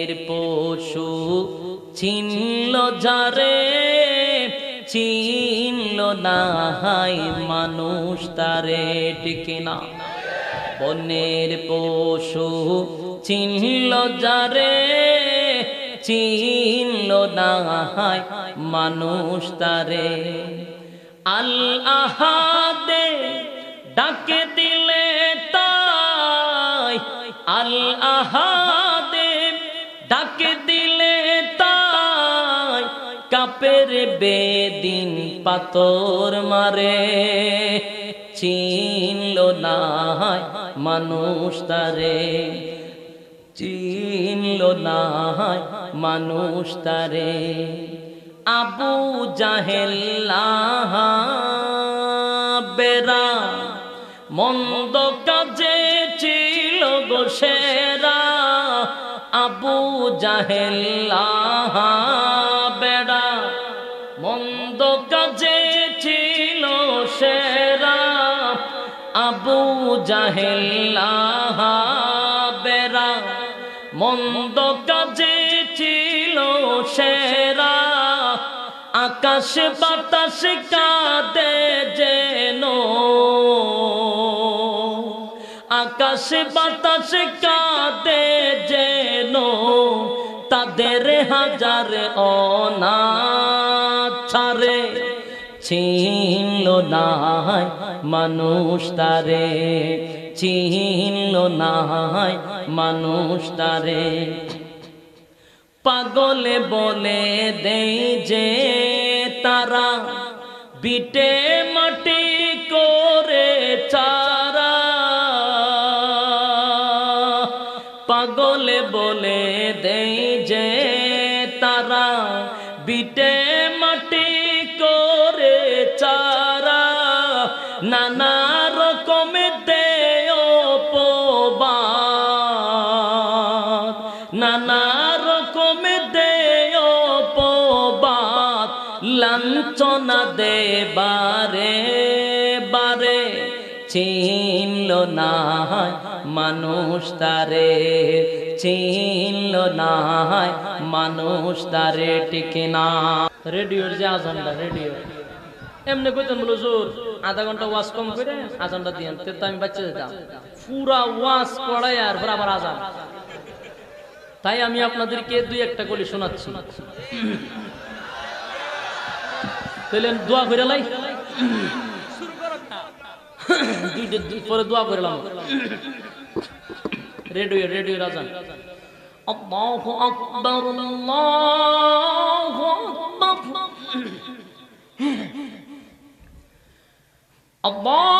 বনের পশু। চিনল যারে, চিনল না হাই মানুষ তারে টিকে না। বনের পশু চিনল যারে, চিনল না হাই মানুষ তারে। আল আহাদে ডাকে কাপের বেদিন পাতর মারে। চিনল না মানুষ তারে। চিনল না মানুষ তারে। আবু জাহেল্লাহ বেরা মন্দ কাজে ছিল গো সেরা। আবু জাহেল্লাহ আবু জাহেল্লাহ বেড়া মন্দ কাজে ছিল সেরা। আকাশ বাতাস কাঁদে যেন। আকাশ বাতাস কাঁদে যেন। তাদের হাজার অনাছারে চিনল নাই। মানুষ তারে চিনল নাই, মানুষ তারে। পাগলে বলে দেই যে তারা বিটে মাটি করে চারা। পাগলে বলে দেই নানা রকম দেয় পোবাদ লাঞ্ছনা দেবারে বারে। চিনল না মানুষ তারে, চিনল না মানুষ তারে টিকে না। রেডিওর যে আজানটা, রেডিও। এমনি কইতেন বলো, জোর, আধা ঘণ্টা ওয়াজ কম করে আজানটা দিয়ে তো আমি বাচ্চা যেতাম পুরা ওয়াজ পড়াই আর আবার আজান। তাই আমি আপনাদেরকে দুই একটা কলি শোনাচ্ছি। তাহলে দোয়া করে লাই। পরে দোয়া করলাম রেডিও রেডিও রাজান। আল্লাহু আকবার আল্লাহু আকবার। আল্লাহু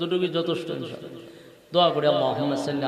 এতটুকু যথেষ্ট। দোয়া করি আল্লাহ